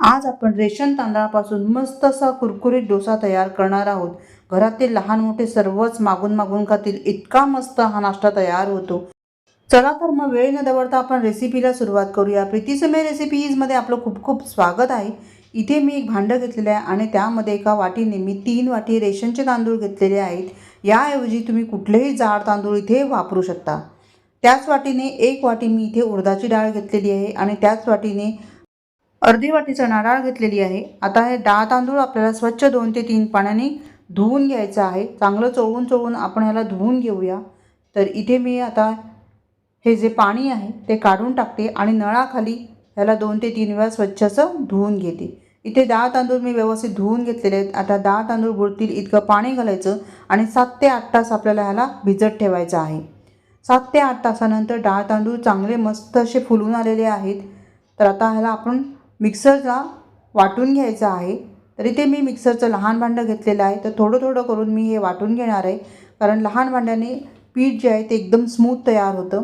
आज आपण रेशन तांदळापासून मस्त असा कुरकुरीत डोसा तयार करणार आहोत. घरातील लहान मोठे सर्वच मागून मागून खातील इतका मस्त हा नाश्ता तयार होतो. चला तर मग वेळ न दवडता आपण रेसिपीला सुरुवात करूया. प्रीतीसमय रेसिपीजमध्ये आपलं खूप खूप स्वागत आहे. इथे मी एक भांडं घेतलेलं आहे आणि त्यामध्ये एका वाटीने मी तीन वाटी रेशनचे तांदूळ घेतलेले आहेत. याऐवजी तुम्ही कुठलेही जाड तांदूळ इथे वापरू शकता. त्याच वाटीने एक वाटी मी इथे उडदाची डाळ घेतलेली आहे आणि त्याच वाटीने अर्धी वाटीचा नारळ घेतलेली आहे. आता हे डाळ तांदूळ आपल्याला स्वच्छ दोन ते तीन पाण्याने धुवून घ्यायचं आहे. चांगलं चोळून चोळून आपण ह्याला धुवून घेऊया. तर इथे मी आता हे जे पाणी आहे ते काढून टाकते आणि नळाखाली ह्याला दोन ते तीन वेळा स्वच्छ असं धुवून घेते. इथे डाळ तांदूळ मी व्यवस्थित धुवून घेतलेले आहेत. आता डाळ तांदूळ बुडतील इतकं पाणी घालायचं आणि सात ते आठ तास आपल्याला ह्याला भिजत ठेवायचं आहे. सात ते आठ तासानंतर डाळ तांदूळ चांगले मस्त असे फुलून आलेले आहेत. तर आता ह्याला आपण मिक्सरला वाटून घ्यायचं आहे. तर इथे मी मिक्सरचं लहान भांडं घेतलेलं आहे. तर थोडं थोडं करून मी हे वाटून घेणार आहे. कारण लहान भांड्याने पीठ जे आहे ते एकदम स्मूथ तयार होतं.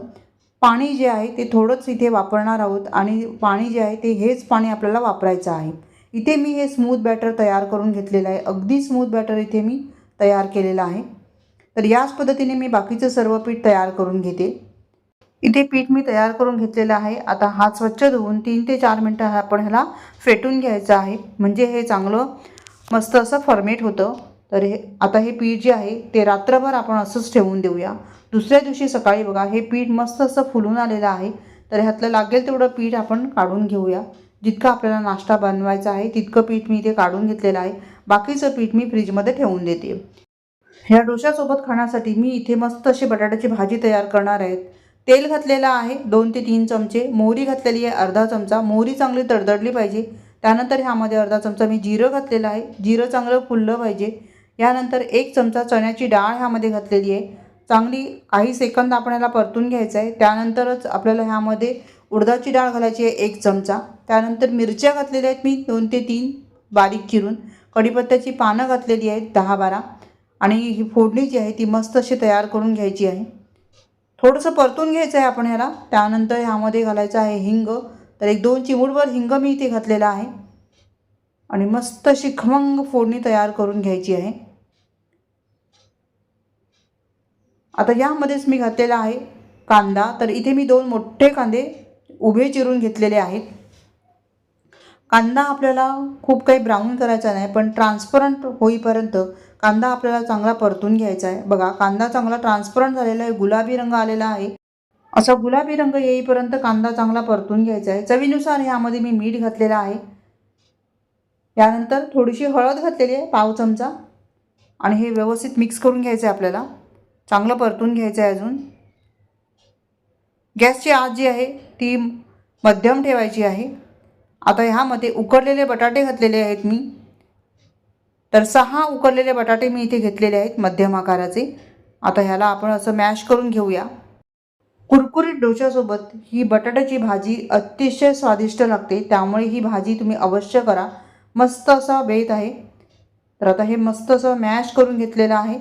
पाणी जे आहे ते थोडंच इथे वापरणार आहोत आणि पाणी जे आहे ते हेच पाणी आपल्याला वापरायचं आहे. इथे मी हे स्मूथ बॅटर तयार करून घेतलेलं आहे. अगदी स्मूथ बॅटर इथे मी तयार केलेलं आहे. तर याच पद्धतीने मी बाकीचं सर्व पीठ तयार करून घेते. इथे पीठ मी तयार करून घेतलेलं आहे. आता हात स्वच्छ धुवून तीन ते चार मिनटं आपण ह्याला फेटून घ्यायचं आहे. म्हणजे हे चांगलं मस्त असं फर्मेट होतं. तर हे आता हे पीठ जे आहे ते रात्रभर आपण असंच ठेवून देऊया. दुसऱ्या दिवशी सकाळी बघा हे पीठ मस्त असं फुलून आलेलं आहे. तर ह्यातलं लागेल तेवढं पीठ आपण काढून घेऊया. जितकं आपल्याला नाश्ता बनवायचा आहे तितकं पीठ मी इथे काढून घेतलेलं आहे. बाकीचं पीठ मी फ्रीजमध्ये ठेवून देते. ह्या डोशासोबत खाण्यासाठी मी इथे मस्त अशी बटाट्याची भाजी तयार करणार आहेत तेल घातलेलं आहे दोन ते तीन चमचे. मोहरी घातलेली आहे अर्धा चमचा. मोहरी चांगली तडतडली पाहिजे. त्यानंतर ह्यामध्ये अर्धा चमचा मी जिरं घातलेलं आहे. जिरं चांगलं फुललं पाहिजे. यानंतर एक चमचा चण्याची डाळ ह्यामध्ये घातलेली आहे. चांगली काही सेकंद आपल्याला परतून घ्यायचं आहे. त्यानंतरच आपल्याला ह्यामध्ये उडदाची डाळ घालायची आहे एक चमचा. त्यानंतर मिरच्या घातलेल्या आहेत मी दोन ते तीन बारीक चिरून. कढीपत्त्याची पानं घातलेली आहेत दहा बारा. आणि ही फोडणी जी आहे ती मस्त अशी तयार करून घ्यायची आहे. थोडंसं परतून घ्यायचं आहे आपण ह्याला. त्यानंतर ह्यामध्ये घालायचं आहे हिंग. तर एक दोन चिमूटभर हिंग मी इथे घातलेला आहे. आणि मस्त अशी खमंग फोडणी तयार करून घ्यायची आहे. आता यामध्येच मी घातलेला आहे कांदा. तर इथे मी दोन मोठे कांदे उभे चिरून घेतलेले आहेत. कांदा आपल्याला खूप काही ब्राऊन करायचा नाही पण ट्रान्सपरंट होईपर्यंत कांदा आपल्याला चांगला परतून घ्यायचा आहे. बघा कांदा चांगला ट्रान्सपरंट झालेला आहे गुलाबी रंग आलेला आहे. असा गुलाबी रंग येईपर्यंत कांदा चांगला परतून घ्यायचा आहे. चवीनुसार ह्यामध्ये मी मीठ घातलेलं आहे. यानंतर थोडीशी हळद घातलेली आहे पाव चमचा. आणि हे व्यवस्थित मिक्स करून घ्यायचं आहे आपल्याला. चांगलं परतून घ्यायचं आहे अजून. गॅसची आत जी आहे ती मध्यम ठेवायची आहे. आता ह्यामध्ये उकडलेले बटाटे घातलेले आहेत मी. तर सहा उकडलेले बटाटे मी इथे घेतलेले आहेत मध्यम आकाराचे. आता ह्याला आपण असं मॅश करून घेऊया. कुरकुरीत डोशासोबत ही बटाट्याची भाजी अतिशय स्वादिष्ट लागते. त्यामुळे ही भाजी तुम्ही अवश्य करा. मस्त असा बेत आहे. तर आता हे मस्त असं मॅश करून घेतलेलं आहे.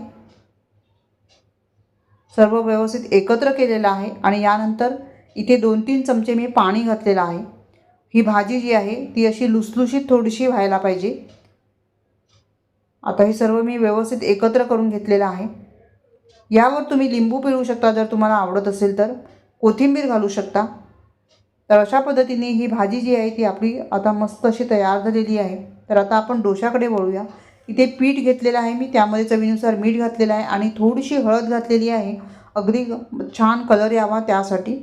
सर्व व्यवस्थित एकत्र केलेलं आहे आणि यानंतर इथे दोन तीन चमचे मी पाणी घातलेलं आहे. ही भाजी जी आहे ती अशी लुसलुशीत थोडीशी व्हायला पाहिजे. आता हे सर्व मी व्यवस्थित एकत्र करून घेतलेलं आहे. यावर तुम्ही लिंबू पिळू शकता जर तुम्हाला आवडत असेल तर. कोथिंबीर घालू शकता. तर अशा पद्धतीने ही भाजी जी आहे ती आपली आता मस्त अशी तयार झालेली आहे. तर आता आपण डोशाकडे वळूया. इथे पीठ घेतलेलं आहे मी त्यामध्ये चवीनुसार मीठ घातलेलं आहे आणि थोडीशी हळद घातलेली आहे. अगदी छान कलर यावा त्यासाठी.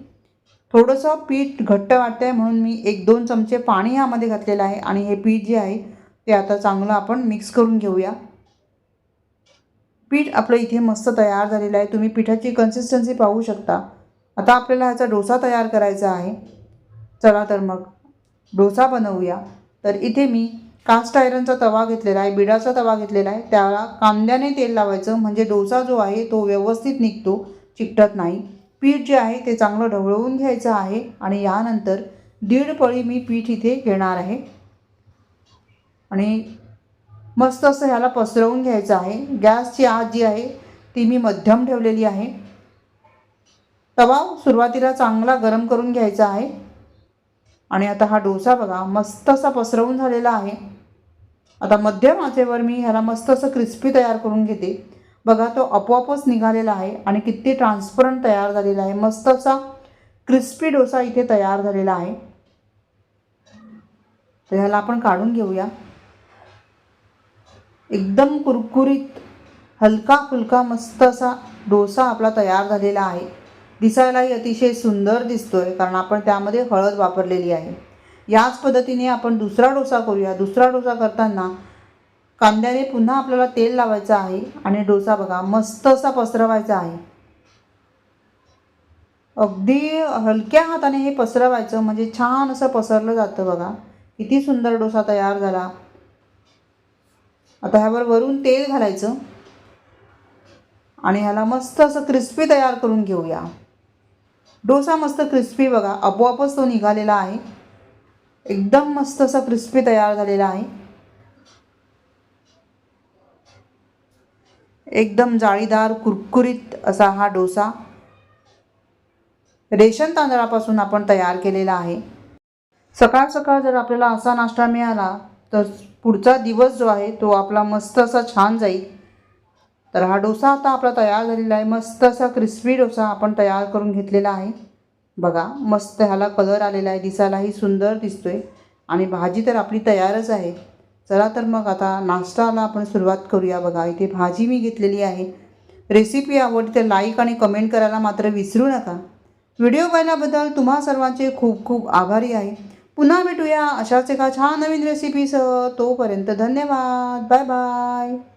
थोडंसं पीठ घट्ट वाटतं आहे म्हणून मी एक दोन चमचे पाणी ह्यामध्ये घातलेलं आहे आणि हे पीठ जे आहे ते आता चांगलं आपण मिक्स करून घेऊया. पीठ आपलं इथे मस्त तयार झालेलं आहे. तुम्ही पिठाची कन्सिस्टन्सी पाहू शकता. आता आपल्याला ह्याचा डोसा तयार करायचा आहे. चला तर मग डोसा बनवूया. तर इथे मी कास्ट आयरनचा तवा घेतलेला आहे बिडाचा तवा घेतलेला आहे. त्याला कांद्याने तेल लावायचं. म्हणजे डोसा जो आहे तो व्यवस्थित निघतो चिकटत नाही. पीठ जे आहे ते चांगलं ढवळवून घ्यायचं आहे आणि यानंतर दीड पळी मी पीठ इथे घेणार आहे. आणि मस्त असं ह्याला पसरवून घ्यायचं आहे. गॅसची आत जी आहे ती मी मध्यम ठेवलेली आहे. तवा सुरुवातीला चांगला गरम करून घ्यायचा आहे. आणि आता हा डोसा बघा मस्त असा पसरवून झालेला आहे. आता मध्यम आचेवर मी ह्याला मस्त असं क्रिस्पी तयार करून घेते. बघा तो आपोआपच निघालेला आहे आणि किती ट्रान्सपरंट तयार झालेला आहे. मस्त असा क्रिस्पी डोसा इथे तयार झालेला आहे. तर ह्याला आपण काढून घेऊया. एकदम कुरकुरीत हलका फुलका मस्त असा डोसा आपला तयार झालेला आहे. दिसायलाही अतिशय सुंदर दिसतोय कारण आपण त्यामध्ये हळद वापरलेली आहे. याच पद्धतीने आपण दुसरा डोसा करूया. दुसरा डोसा करताना कांद्याने पुन्हा आपल्याला तेल लावायचं आहे आणि डोसा बघा मस्त असा पसरवायचा आहे. अगदी हलक्या हाताने हे पसरवायचं म्हणजे छान असं पसरलं जातं बघा. किती सुंदर डोसा तयार झाला. आता ह्यावर वरून तेल घालायचं. आणि ह्याला मस्त असं क्रिस्पी तयार करून घेऊया. डोसा मस्त क्रिस्पी बघा आपोआपच तो निघालेला आहे. एकदम मस्त असा क्रिस्पी तयार झालेला आहे. एकदम जाळीदार कुरकुरीत असा हा डोसा रेशन तांदळापासून आपण तयार केलेला आहे. सकाळ सकाळ जर आपल्याला असा नाश्ता मिळाला तर पुढचा दिवस जो आहे तो आपला मस्त असा छान जाईल. तर हा डोसा आता आपला तयार झालेला आहे. मस्त असा क्रिस्पी डोसा आपण तयार करून घेतलेला आहे. बघा मस्त ह्याला कलर आलेला आहे. दिसायलाही सुंदर दिसतोय. आणि भाजी तर आपली तयारच आहे. चला तर मग आता नाश्ताला आपण सुरुवात करूया बघा. इथे भाजी मी घेतलेली आहे. रेसिपी आवडली तर लाईक आणि कमेंट करायला मात्र विसरू नका. व्हिडिओ पाहिल्याबद्दल तुम्हा सर्वांचे खूप खूप आभारी आहे. पुन्हा भेटूया. अशाच एका छान नवीन रेसिपीसह तोपर्यंत धन्यवाद. Bye bye